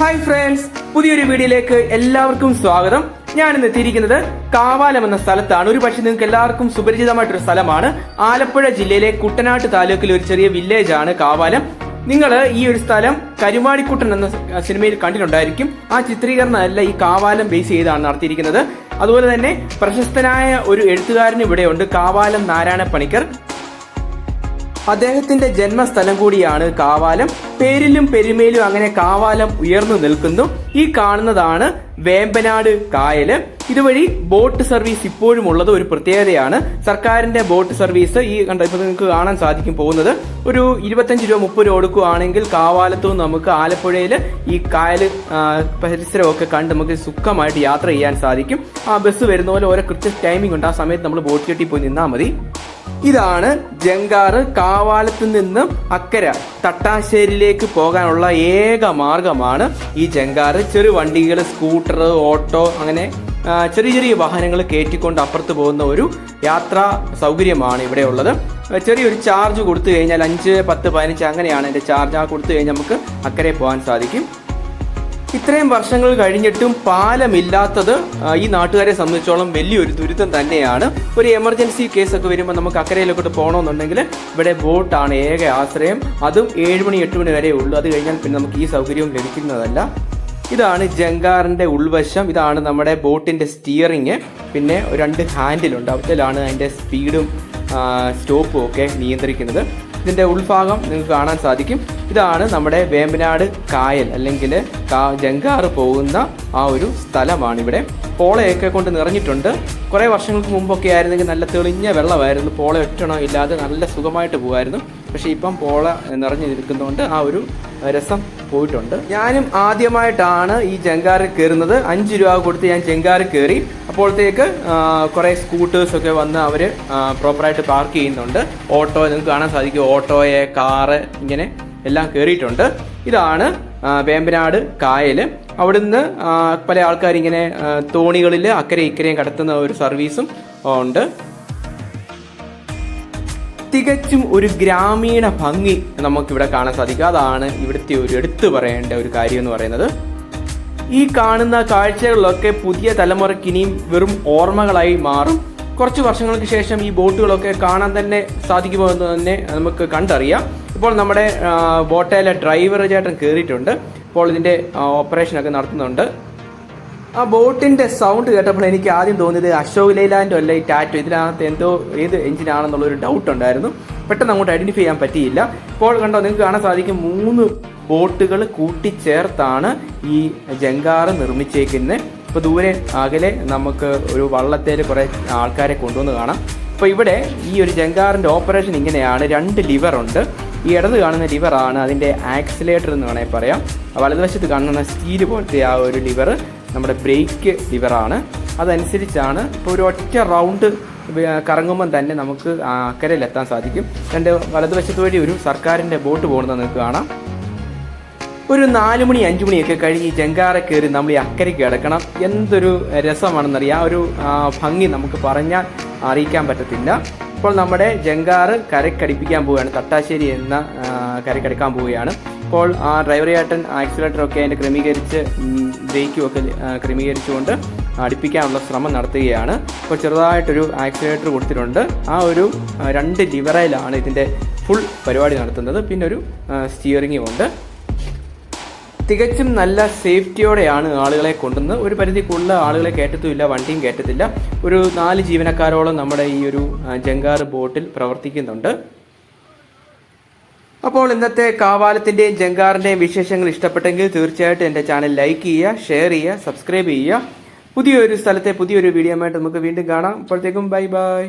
Hi friends പുതിയൊരു വീഡിയോയിലേക്ക് എല്ലാവർക്കും സ്വാഗതം. ഞാൻ ഇന്ന് എത്തിയിരിക്കുന്നത് കാവാലം എന്ന സ്ഥലത്താണ്. ഒരു പക്ഷേ നിങ്ങൾക്ക് എല്ലാവർക്കും സുപരിചിതമായിട്ടൊരു സ്ഥലമാണ്. ആലപ്പുഴ ജില്ലയിലെ കുട്ടനാട്ട് താലൂക്കിലെ ഒരു ചെറിയ വില്ലേജ് ആണ് കാവാലം. നിങ്ങൾ ഈ ഒരു സ്ഥലം കരുമാടിക്കുട്ടൻ എന്ന സിനിമയിൽ കണ്ടിട്ടുണ്ടായിരിക്കും. ആ ചിത്രീകരണം അല്ല ഈ കാവാലം ബേസ് ചെയ്താണ് നടത്തിയിരിക്കുന്നത്. അതുപോലെ തന്നെ പ്രശസ്തനായ ഒരു എഴുത്തുകാരൻ ഇവിടെയുണ്ട്. കാവാലം നാരായണ പണിക്കർ അദ്ദേഹത്തിന്റെ ജന്മസ്ഥലം കൂടിയാണ് കാവാലം. പേരിലും പെരുമയിലും അങ്ങനെ കാവാലം ഉയർന്നു നിൽക്കുന്നു. ഈ കാണുന്നതാണ് വേമ്പനാട് കായൽ. ഇതുവഴി ബോട്ട് സർവീസ് ഇപ്പോഴും ഉള്ളത് ഒരു പ്രത്യേകതയാണ്. സർക്കാരിന്റെ ബോട്ട് സർവീസ് ഈ കണ്ട ഇപ്പൊ നിങ്ങൾക്ക് കാണാൻ സാധിക്കും പോകുന്നത്. ഒരു ഇരുപത്തഞ്ച് രൂപ മുപ്പത് രൂപ കൊടുക്കുകയാണെങ്കിൽ കാവാലത്തു നമുക്ക് ആലപ്പുഴയിൽ ഈ കായൽ പരിസരമൊക്കെ കണ്ട് നമുക്ക് സുഖമായിട്ട് യാത്ര ചെയ്യാൻ സാധിക്കും. ആ ബസ് വരുന്ന പോലെ ഓരോ കൃത്യ ടൈമിംഗ് ഉണ്ട്. ആ സമയത്ത് നമ്മൾ ബോട്ട് കെട്ടി പോയി നിന്നാൽ മതി. ഇതാണ് ജങ്കാറ് കാവാലത്ത് നിന്നും അക്കര തട്ടാശ്ശേരിയിലേക്ക് പോകാനുള്ള ഏക മാർഗമാണ് ഈ ജങ്കാറ്. ചെറു വണ്ടികൾ സ്കൂട്ടർ ഓട്ടോ അങ്ങനെ ചെറിയ ചെറിയ വാഹനങ്ങൾ കയറ്റിക്കൊണ്ട് അപ്പുറത്ത് പോകുന്ന ഒരു യാത്രാ സൗകര്യമാണ് ഇവിടെ ഉള്ളത്. ചെറിയൊരു ചാർജ് കൊടുത്തു കഴിഞ്ഞാൽ അഞ്ച് പത്ത് പതിനഞ്ച് അങ്ങനെയാണ് എന്റെ ചാർജ്. ആ കൊടുത്തു കഴിഞ്ഞാൽ നമുക്ക് അക്കരെ പോകാൻ സാധിക്കും. ഇത്രയും വർഷങ്ങൾ കഴിഞ്ഞിട്ടും പാലമില്ലാത്തത് ഈ നാട്ടുകാരെ സംബന്ധിച്ചോളം വലിയൊരു ദുരിതം തന്നെയാണ്. ഒരു എമർജൻസി കേസൊക്കെ വരുമ്പോൾ നമുക്ക് അക്കരയിലോട്ട് പോകണമെന്നുണ്ടെങ്കിൽ ഇവിടെ ബോട്ടാണ് ഏക ആശ്രയം. അതും ഏഴ് മണി എട്ട് മണി വരെ ഉള്ളൂ. അത് കഴിഞ്ഞാൽ പിന്നെ നമുക്ക് ഈ സൗകര്യവും ലഭിക്കുന്നതല്ല. ഇതാണ് ജങ്കാറിന്റെ ഉൾവശം. ഇതാണ് നമ്മുടെ ബോട്ടിന്റെ സ്റ്റിയറിങ് പിന്നെ രണ്ട് ഹാൻഡിലുണ്ട് അതിലാണ് അതിന്റെ സ്പീഡും സ്റ്റോപ്പും ഒക്കെ നിയന്ത്രിക്കുന്നത്. ഇതിന്റെ ഉൾഭാഗം നിങ്ങൾക്ക് കാണാൻ സാധിക്കും. ഇതാണ് നമ്മുടെ വേമ്പനാട് കായൽ അല്ലെങ്കിൽ ജങ്കാറ് പോകുന്ന ആ ഒരു സ്ഥലമാണ് ഇവിടെ പോളയൊക്കെ കൊണ്ട് നിറഞ്ഞിട്ടുണ്ട്. കുറേ വർഷങ്ങൾക്ക് മുമ്പൊക്കെ ആയിരുന്നെങ്കിൽ നല്ല തെളിഞ്ഞ വെള്ളമായിരുന്നു. പോള ഒറ്റണോ ഇല്ലാതെ നല്ല സുഖമായിട്ട് പോകുമായിരുന്നു പക്ഷേ ഇപ്പം പോള നിറഞ്ഞു നിൽക്കുന്നതുകൊണ്ട് ആ ഒരു രസം പോയിട്ടുണ്ട്. ഞാനും ആദ്യമായിട്ടാണ് ഈ ജങ്കാറിൽ കയറുന്നത്. അഞ്ച് രൂപ കൊടുത്ത് ഞാൻ ജങ്കാറിൽ കയറി. അപ്പോഴത്തേക്ക് കുറേ സ്കൂട്ടേഴ്സ് ഒക്കെ വന്ന് അവർ പ്രോപ്പറായിട്ട് പാർക്ക് ചെയ്യുന്നുണ്ട്. ഓട്ടോ നിങ്ങൾക്ക് കാണാൻ സാധിക്കും. ഓട്ടോയെ കാറ് ഇങ്ങനെ എല്ലാം കയറിയിട്ടുണ്ട്. ഇതാണ് വേമ്പനാട് കായൽ അവിടുന്ന് പല ആൾക്കാരിങ്ങനെ തോണികളിൽ അക്കരെ ഇക്കരെയും കടത്തുന്ന ഒരു സർവീസും ഉണ്ട്. തികച്ചും ഒരു ഗ്രാമീണ ഭംഗി നമുക്കിവിടെ കാണാൻ സാധിക്കും. അതാണ് ഇവിടുത്തെ ഒരു എടുത്തു പറയേണ്ട ഒരു കാര്യം എന്ന് പറയുന്നത്. ഈ കാണുന്ന കാഴ്ചകളിലൊക്കെ പുതിയ തലമുറയ്ക്ക് ഇനിയും വെറും ഓർമ്മകളായി മാറും. കുറച്ച് വർഷങ്ങൾക്ക് ശേഷം ഈ ബോട്ടുകളൊക്കെ കാണാൻ തന്നെ സാധിക്കുമോ എന്ന് തന്നെ നമുക്ക് കണ്ടറിയാം. ഇപ്പോൾ നമ്മുടെ ബോട്ടയിലെ ഡ്രൈവർ ചേട്ടൻ കയറിയിട്ടുണ്ട് ഇപ്പോൾ ഇതിന്റെ ഓപ്പറേഷനൊക്കെ നടത്തുന്നുണ്ട്. ആ ബോട്ടിന്റെ സൗണ്ട് കേട്ടപ്പോൾ എനിക്ക് ആദ്യം തോന്നിയത് അശോക് ലൈലാൻഡോ അല്ല ഈ ടാറ്റോ? ഇതിനകത്ത് എന്തോ ഏത് എഞ്ചിനാണെന്നുള്ളൊരു ഡൗട്ട് ഉണ്ടായിരുന്നു. പെട്ടെന്ന് അങ്ങോട്ട് ഐഡന്റിഫൈ ചെയ്യാൻ പറ്റിയില്ല. ഇപ്പോൾ കണ്ടോ നിങ്ങൾക്ക് കാണാൻ സാധിക്കും മൂന്ന് ബോട്ടുകൾ കൂട്ടിച്ചേർത്താണ് ഈ ജങ്കാറ് നിർമ്മിച്ചേക്കുന്നത് ഇപ്പോൾ ദൂരെ അകലെ നമുക്ക് ഒരു വള്ളത്തേൽ കുറേ ആൾക്കാരെ കൊണ്ടുവന്ന് കാണാം. അപ്പോൾ ഇവിടെ ഈ ഒരു ജങ്കാറിന്റെ ഓപ്പറേഷൻ ഇങ്ങനെയാണ്. രണ്ട് ലിവർ ഉണ്ട്. ഈ ഇടത് കാണുന്ന ലിവറാണ് അതിന്റെ ആക്സിലേറ്റർ എന്ന് വേണമെങ്കിൽ പറയാം. വലതുവശത്ത് കാണുന്ന സ്റ്റീൽ പോലത്തെ ആ ഒരു ലിവർ നമ്മുടെ ബ്രേക്ക് ലിവറാണ് അതനുസരിച്ചാണ് ഇപ്പോൾ ഒരു ഒറ്റ റൗണ്ട് കറങ്ങുമ്പം തന്നെ നമുക്ക് അക്കരയിലെത്താൻ സാധിക്കും. രണ്ട് വലതുവശത്ത് വഴി ഒരു സർക്കാരിന്റെ ബോട്ട് പോകുന്നത് നിങ്ങൾക്ക് കാണാം. ഒരു നാല് മണി അഞ്ചു മണിയൊക്കെ കഴിഞ്ഞ് ജങ്കാറ കയറി നമ്മൾ ഈ അക്കരയ്ക്ക് കിടക്കണം. എന്തൊരു രസമാണെന്നറിയാം. ആ ഒരു ഭംഗി നമുക്ക് പറഞ്ഞാൽ അറിയിക്കാൻ പറ്റത്തില്ല. ഇപ്പോൾ നമ്മുടെ ജങ്കാറ് കരക്കടിപ്പിക്കാൻ പോവുകയാണ്. തട്ടാശ്ശേരി എന്ന കരക്കടക്കാൻ പോവുകയാണ്. ഇപ്പോൾ ആ ആക്സിലേറ്റർ ഒക്കെ അതിന്റെ ക്രമീകരിച്ച് ബ്രേക്കും ഒക്കെ ആ, ക്രമീകരിച്ചുകൊണ്ട് അടുപ്പിക്കാനുള്ള ശ്രമം നടത്തുകയാണ്. ഇപ്പോൾ ചെറുതായിട്ടൊരു ആക്സിലേറ്റർ കൊടുത്തിട്ടുണ്ട്. ആ ഒരു രണ്ട് ലിവറയിലാണ് ഇതിന്റെ ഫുൾ പരിപാടി നടത്തുന്നത്. പിന്നെ ഒരു സ്റ്റിയറിങ്ങും ഉണ്ട്. തികച്ചും നല്ല സേഫ്റ്റിയോടെയാണ് ആളുകളെ കൊണ്ടുവന്ന് ഒരു പരിധി കൂടുതൽ ആളുകളെ കയറ്റത്തുമില്ല വണ്ടിയും കയറ്റത്തില്ല. ഒരു നാല് ജീവനക്കാരോളം നമ്മുടെ ഈ ഒരു ജങ്കാർ ബോട്ടിൽ പ്രവർത്തിക്കുന്നുണ്ട്. അപ്പോൾ ഇന്നത്തെ കാവാലത്തിന്റെയും ജങ്കാറിന്റെയും വിശേഷങ്ങൾ ഇഷ്ടപ്പെട്ടെങ്കിൽ തീർച്ചയായിട്ടും എന്റെ ചാനൽ ലൈക്ക് ചെയ്യുക ഷെയർ ചെയ്യുക സബ്സ്ക്രൈബ് ചെയ്യുക. പുതിയൊരു സ്ഥലത്തെ പുതിയൊരു വീഡിയോ ആയിട്ട് നമുക്ക് വീണ്ടും കാണാം. അപ്പോഴത്തേക്കും ബൈ ബൈ.